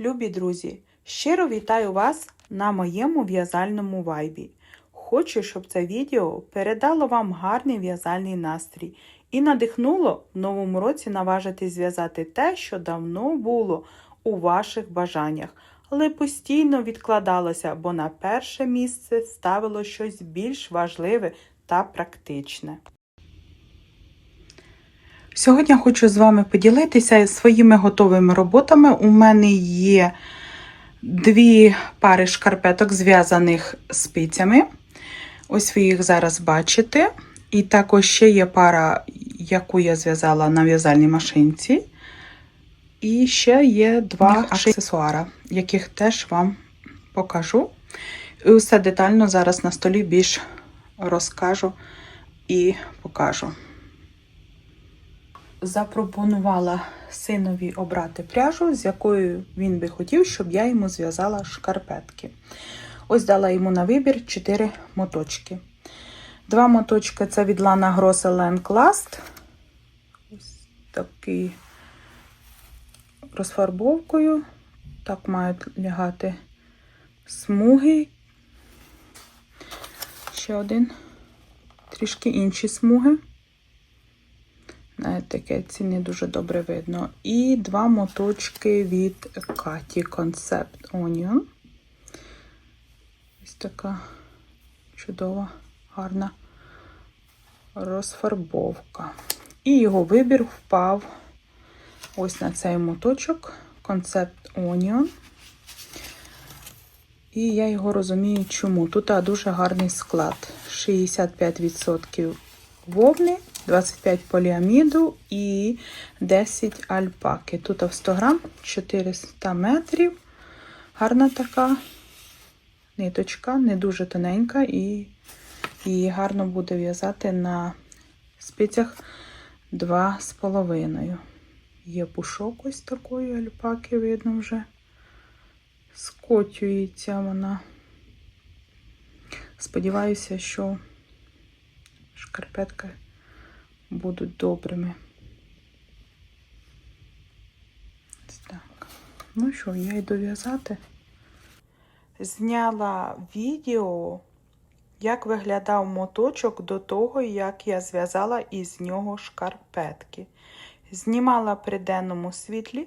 Любі друзі, щиро вітаю вас на моєму в'язальному вайбі. Хочу, щоб це відео передало вам гарний в'язальний настрій і надихнуло в новому році наважитись зв'язати те, що давно було у ваших бажаннях, але постійно відкладалося, бо на перше місце ставило щось більш важливе та практичне. Сьогодні хочу з вами поділитися своїми готовими роботами. У мене є дві пари шкарпеток, зв'язаних спицями. Ось ви їх зараз бачите. І також ще є пара, яку я зв'язала на в'язальній машинці. І ще є два аксесуара, яких теж вам покажу. І все детально зараз на столі більш розкажу і покажу запропонувала синові обрати пряжу, з якою він би хотів, щоб я йому зв'язала шкарпетки. Ось дала йому на вибір 4 моточки. Два моточки це від Lana Grossa Land Last. Ось такий розфарбовкою. Так мають лягати смуги. Ще один, трішки інші смуги. На етикетці не дуже добре видно. І два моточки від Каті Concept Onion. Ось така чудова, гарна розфарбовка. І його вибір впав ось на цей моточок Concept Onion. І я його розумію, чому. Тут дуже гарний склад. 65% вовни. 25 поліаміду і 10 альпаки. Тут в 100 грам 400 метрів. Гарна така ниточка, не дуже тоненька, і її гарно буде в'язати на спицях 2,5. Є пушок ось такої альпаки, видно вже. Скотюється вона. Сподіваюся, що шкарпетка будуть добрими. Так. Ну що, я йду в'язати. Зняла відео, як виглядав моточок до того, як я зв'язала із нього шкарпетки. Знімала при денному світлі,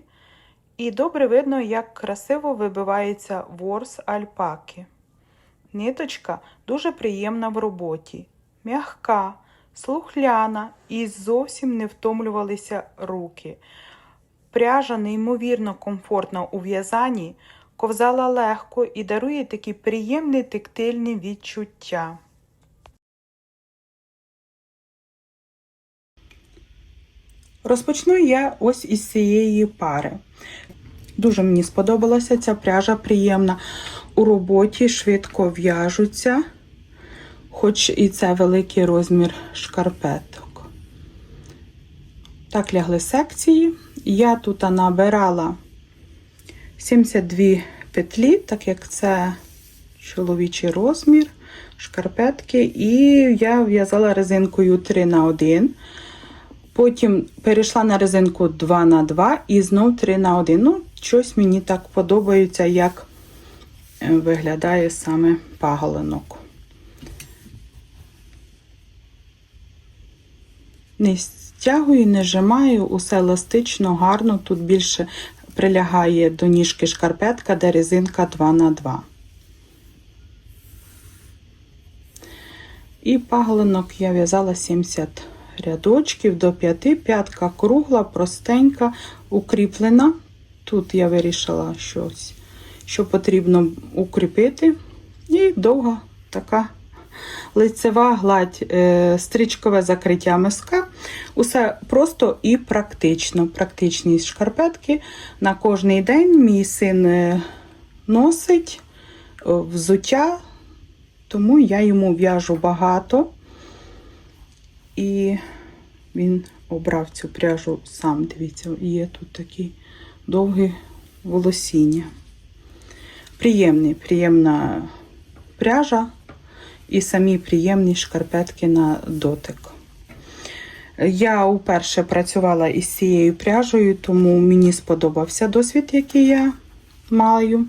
і добре видно, як красиво вибивається ворс альпаки. Ниточка дуже приємна в роботі, м'ягка слухляна і зовсім не втомлювалися руки. Пряжа неймовірно комфортна у в'язанні, ковзала легко і дарує такі приємні тактильні відчуття. Розпочну я ось із цієї пари. Дуже мені сподобалася ця пряжа приємна у роботі, швидко в'яжуться хоч і це великий розмір шкарпеток. Так лягли секції. Я тут набирала 72 петлі, так як це чоловічий розмір, шкарпетки, і я в'язала резинкою 3 на 1 Потім перейшла на резинку 2 на 2 і знов 3 на 1 Ну, щось мені так подобається, як е, виглядає саме паголинок. Не стягую, не жимаю, усе еластично, гарно. Тут більше прилягає до ніжки шкарпетка, де резинка 2х2. І паглинок я в'язала 70 рядочків до 5, п'ятка кругла, простенька, укріплена. Тут я вирішила щось, що потрібно укріпити. І довга така лицева гладь, е, стрічкове закриття миска. Усе просто і практично. Практичність шкарпетки на кожний день мій син е, носить е, взуття, тому я йому в'яжу багато. І він обрав цю пряжу сам. Дивіться, є тут такі довгі волосіння. Приємний, приємна пряжа і самі приємні шкарпетки на дотик. Я вперше працювала із цією пряжею, тому мені сподобався досвід, який я маю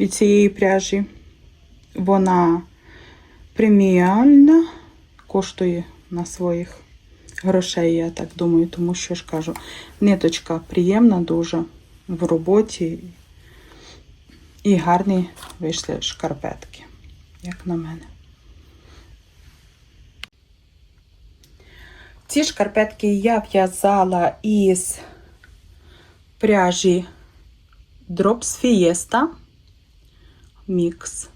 від цієї пряжі. Вона преміальна, коштує на своїх грошей, я так думаю, тому що ж кажу, ниточка приємна дуже в роботі і гарні вийшли шкарпетки, як на мене. Ці шкарпетки я в'язала із пряжі Drops Fiesta Mix.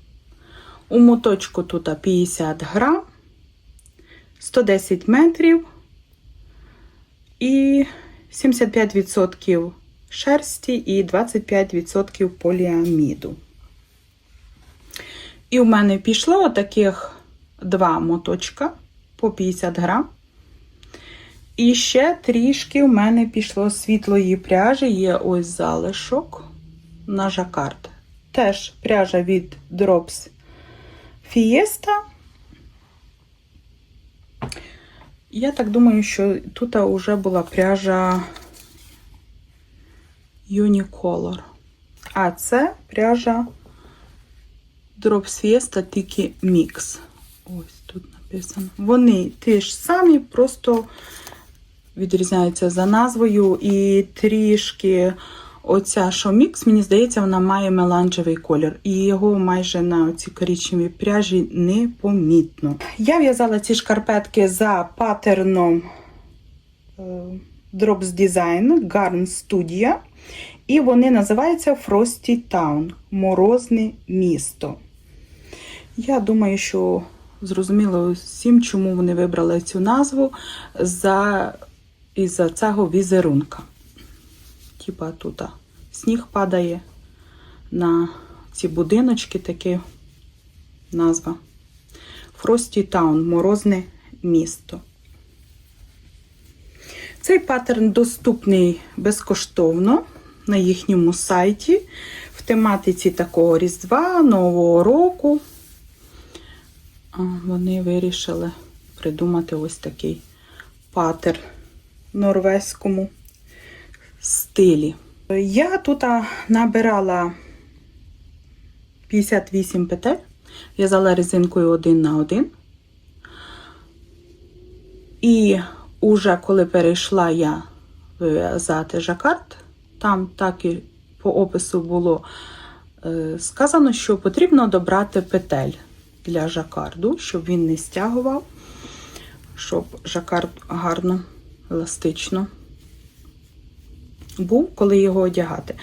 У моточку тут 50 грам, 110 метрів і 75% шерсті і 25% поліаміду. І в мене пішло таких два моточка по 50 грам. І ще трішки в мене пішло світлої пряжі, є ось залишок на жакард. Теж пряжа від Drops Fiesta. Я так думаю, що тут вже була пряжа Unicolor. А це пряжа Drops Fiesta тільки Mix. Ось тут написано. Вони ті ж самі, просто відрізняються за назвою. І трішки оця що мікс, мені здається, вона має меланжевий колір. І його майже на цій коричневій пряжі непомітно. Я в'язала ці шкарпетки за паттерном е, Drops Design Garn Studio. І вони називаються Frosty Town Морозне місто. Я думаю, що зрозуміло всім, чому вони вибрали цю назву за, із-за цього візерунка. Типа тут сніг падає на ці будиночки, таке назва. Frosty Town Морозне місто. Цей паттерн доступний безкоштовно на їхньому сайті в тематиці такого Різдва, Нового року. Вони вирішили придумати ось такий паттерн в норвезькому стилі. Я тут набирала 58 петель, в'язала резинкою один на один. І уже коли перейшла я в'язати жакард, там так і по опису було е, сказано, що потрібно добрати петель для жакарду, щоб він не стягував, щоб жакард гарно, еластично був, коли його одягати.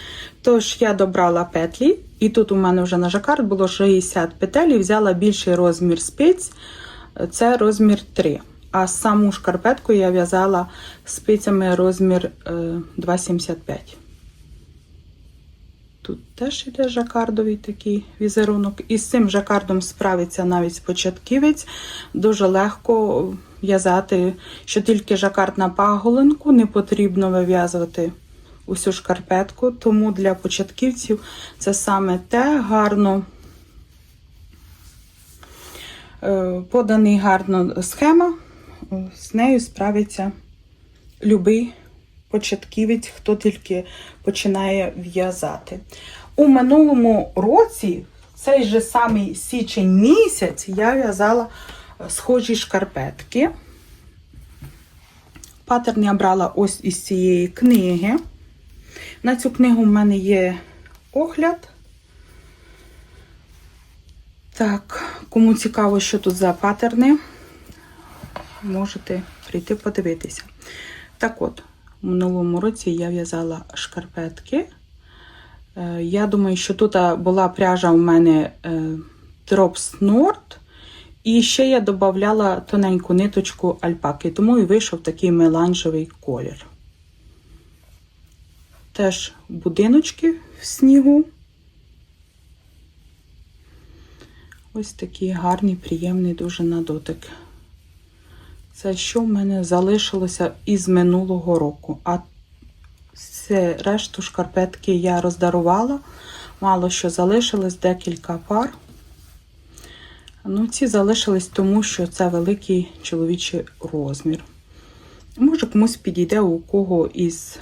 Тож я добрала петлі, і тут у мене вже на жакард було 60 петель, і взяла більший розмір спиць, це розмір 3. А саму шкарпетку я в'язала спицями розмір 2,75. Тут теж іде жакардовий такий візерунок. І з цим жакардом справиться навіть початківець. Дуже легко в'язати, що тільки жакард на паголинку, не потрібно вив'язувати усю шкарпетку. Тому для початківців це саме те гарно е, поданий гарно схема. З нею справиться любий початківець, хто тільки починає в'язати. У минулому році, цей же самий січень місяць, я в'язала схожі шкарпетки. Паттерн я брала ось із цієї книги. На цю книгу в мене є огляд. Так, кому цікаво, що тут за паттерни, можете прийти подивитися. Так от, у минулому році я в'язала шкарпетки. Е, Я думаю, що тут була пряжа у мене е, Drops Nord. І ще я додавала тоненьку ниточку альпаки, тому і вийшов такий меланжевий колір. Теж будиночки в снігу. Ось такий гарний, приємний дуже на дотик. Це що в мене залишилося із минулого року. А все решту шкарпетки я роздарувала. Мало що залишилось декілька пар. Ну, ці залишились тому, що це великий чоловічий розмір. Може, комусь підійде, у кого із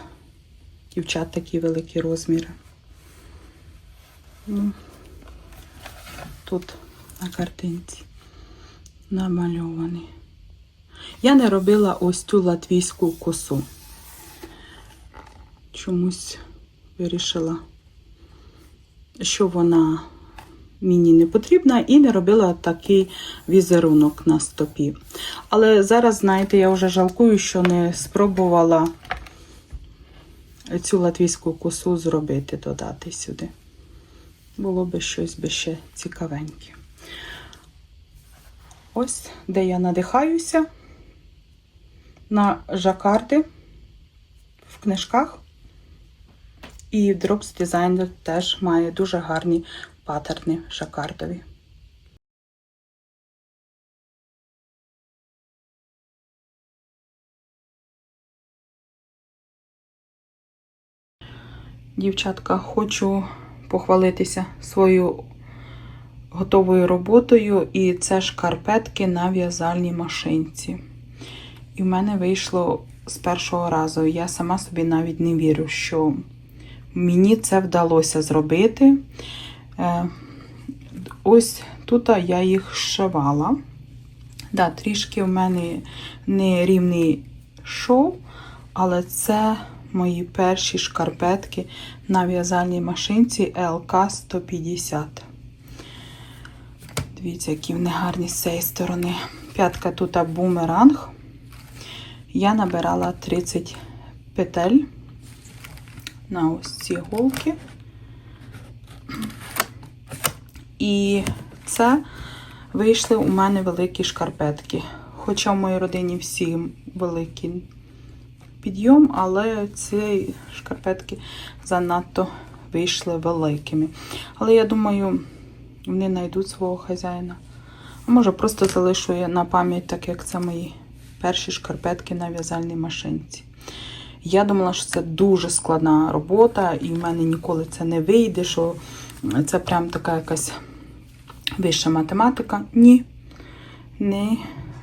дівчат такі великі розміри. Ну, тут на картинці намальований. Я не робила ось цю латвійську косу. Чомусь вирішила, що вона мені не потрібна, і не робила такий візерунок на стопі. Але зараз, знаєте, я вже жалкую, що не спробувала цю латвійську косу зробити, додати сюди. Було би щось би ще цікавеньке. Ось де я надихаюся на жакарди в книжках. І Drops Designer теж має дуже гарні паттерни жакардові. Дівчатка, хочу похвалитися своєю готовою роботою, і це шкарпетки на в'язальній машинці. І в мене вийшло з першого разу. Я сама собі навіть не вірю, що мені це вдалося зробити. Е, Ось тут я їх шивала. Да, трішки в мене не рівний шов, але це мої перші шкарпетки на в'язальній машинці LK 150. Дивіться, які вони гарні з цієї сторони. П'ятка тут бумеранг. Я набирала 30 петель на ось ці голки. І це вийшли у мене великі шкарпетки. Хоча в моїй родині всі великий підйом, але ці шкарпетки занадто вийшли великими. Але я думаю, вони знайдуть свого хазяїна. А може, просто залишу я на пам'ять, так як це мої перші шкарпетки на в'язальній машинці. Я думала, що це дуже складна робота, і в мене ніколи це не вийде, що це прям така якась вища математика. Ні. Не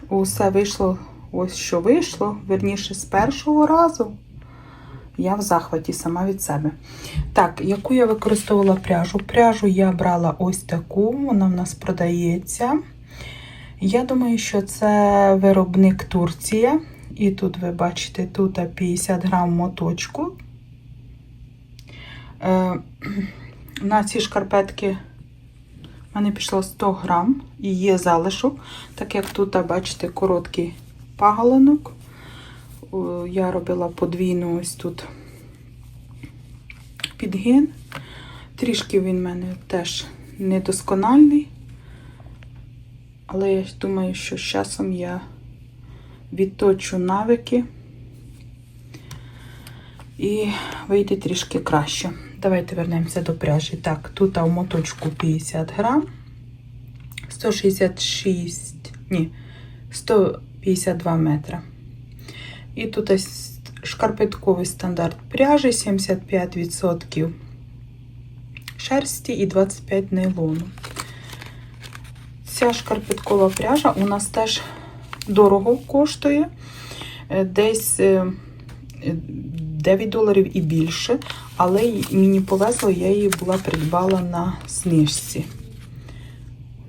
усе вийшло ось що вийшло. Верніше, з першого разу. Я в захваті сама від себе. Так, яку я використовувала пряжу? Пряжу я брала ось таку, вона в нас продається. Я думаю, що це виробник Турція. І тут ви бачите, тут 50 грам моточку. Е, на ці шкарпетки в мене пішло 100 грам і є залишок, так як тут, бачите, короткий пагалинок. Я робила подвійну ось тут підгин. Трішки він в мене теж недоскональний. Але я думаю, що з часом я відточу навики і вийде трішки краще. Давайте вернемося до пряжі. Так, тут у моточку 50 грам, 166, ні, 152 метра. І тут шкарпетковий стандарт пряжі, 75% шерсті і 25 нейлону. Ця шкарпеткова пряжа у нас теж дорого коштує, е, десь 9 доларів і більше, але мені повезло, я її була придбала на знижці.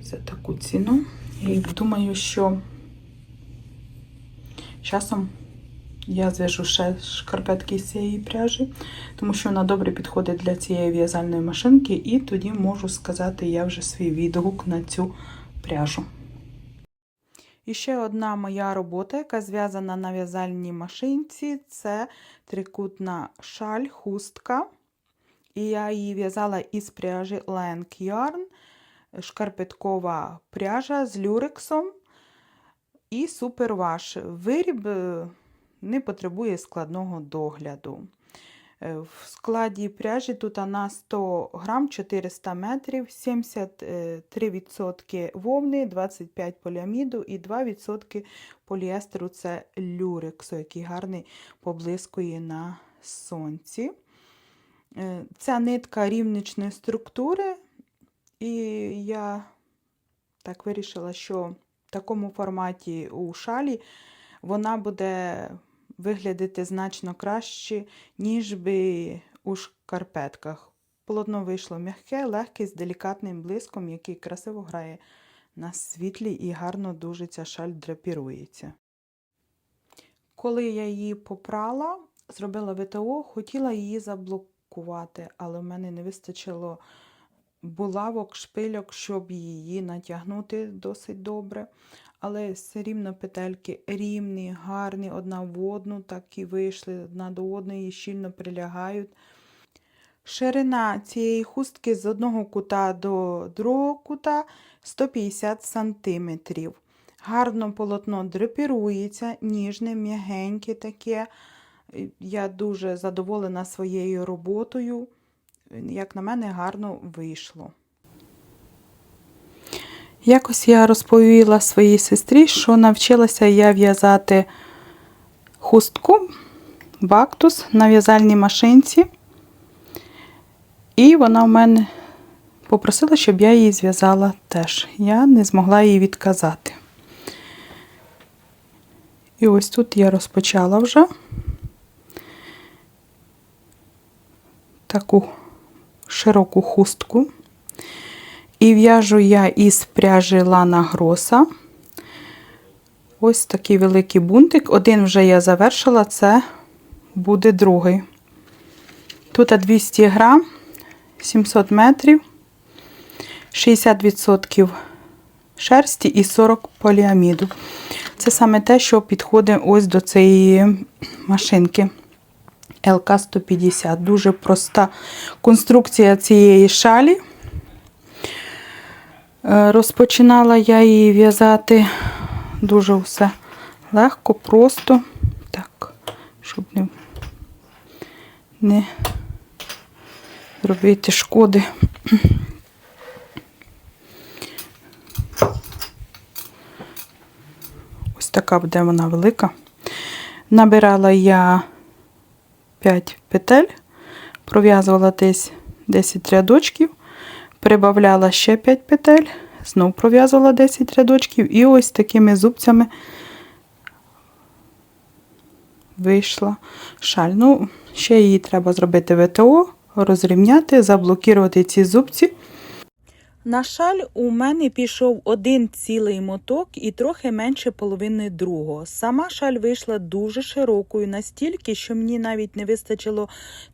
За таку ціну. І думаю, що часом я зв'яжу ще шкарпетки з цієї пряжі, тому що вона добре підходить для цієї в'язальної машинки, і тоді можу сказати я вже свій відгук на цю пряжу. І ще одна моя робота, яка зв'язана на в'язальній машинці, це трикутна шаль, хустка. І я її в'язала із пряжі Lang Yarn, шкарпеткова пряжа з люрексом і суперваш. Виріб не потребує складного догляду. В складі пряжі тут на 100 грам 400 метрів, 73% вовни, 25% поліаміду і 2% поліестеру це люрексу, який гарний поблискує на сонці. Ця нитка рівничної структури, і я так вирішила, що в такому форматі у шалі вона буде виглядати значно краще, ніж би у шкарпетках. Полотно вийшло м'яке, легке, з делікатним блиском, який красиво грає на світлі і гарно дуже ця шаль драпірується. Коли я її попрала, зробила ВТО, хотіла її заблокувати, але в мене не вистачило булавок, шпильок, щоб її натягнути досить добре. Але все рівно петельки рівні, гарні, одна в одну, так і вийшли одна до одної, щільно прилягають. Ширина цієї хустки з одного кута до другого кута 150 см. Гарно полотно драпірується, ніжне, м'ягеньке таке. Я дуже задоволена своєю роботою. Як на мене, гарно вийшло. Якось я розповіла своїй сестрі, що навчилася я в'язати хустку, бактус на в'язальній машинці. І вона в мене попросила, щоб я її зв'язала теж. Я не змогла їй відказати. І ось тут я розпочала вже таку широку хустку. І в'яжу я із пряжі Лана Гроса. Ось такий великий бунтик. Один вже я завершила, це буде другий. Тут 200 грам, 700 метрів, 60% шерсті і 40 поліаміду. Це саме те, що підходить ось до цієї машинки. ЛК-150. Дуже проста конструкція цієї шалі. Е, Розпочинала я її в'язати дуже все легко, просто, так, щоб не, не робити шкоди. Ось така буде вона велика. Набирала я 5 петель, пров'язувала десь 10 рядочків, прибавляла ще 5 петель, знов пров'язувала 10 рядочків і ось такими зубцями вийшла шаль. Ну, ще її треба зробити ВТО, розрівняти, заблокувати ці зубці. На шаль у мене пішов один цілий моток і трохи менше половини другого. Сама шаль вийшла дуже широкою, настільки, що мені навіть не вистачило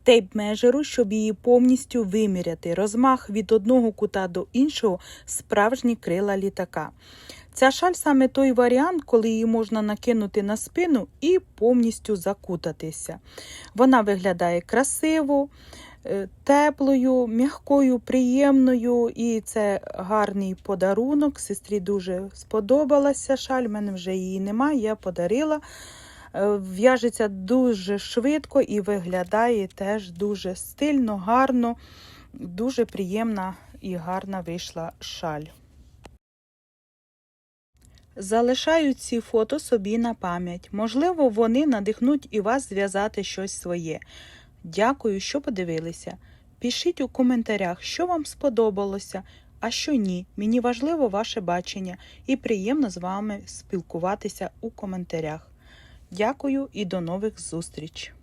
тейп-межеру, щоб її повністю виміряти. Розмах від одного кута до іншого справжні крила літака. Ця шаль саме той варіант, коли її можна накинути на спину і повністю закутатися. Вона виглядає красиво, теплою, м'якою, приємною, і це гарний подарунок. Сестрі дуже сподобалася шаль, в мене вже її немає, я подарила. Е, В'яжеться дуже швидко і виглядає теж дуже стильно, гарно, дуже приємна і гарна вийшла шаль. Залишаю ці фото собі на пам'ять. Можливо, вони надихнуть і вас зв'язати щось своє. Дякую, що подивилися. Пишіть у коментарях, що вам сподобалося, а що ні. Мені важливо ваше бачення і приємно з вами спілкуватися у коментарях. Дякую і до нових зустріч!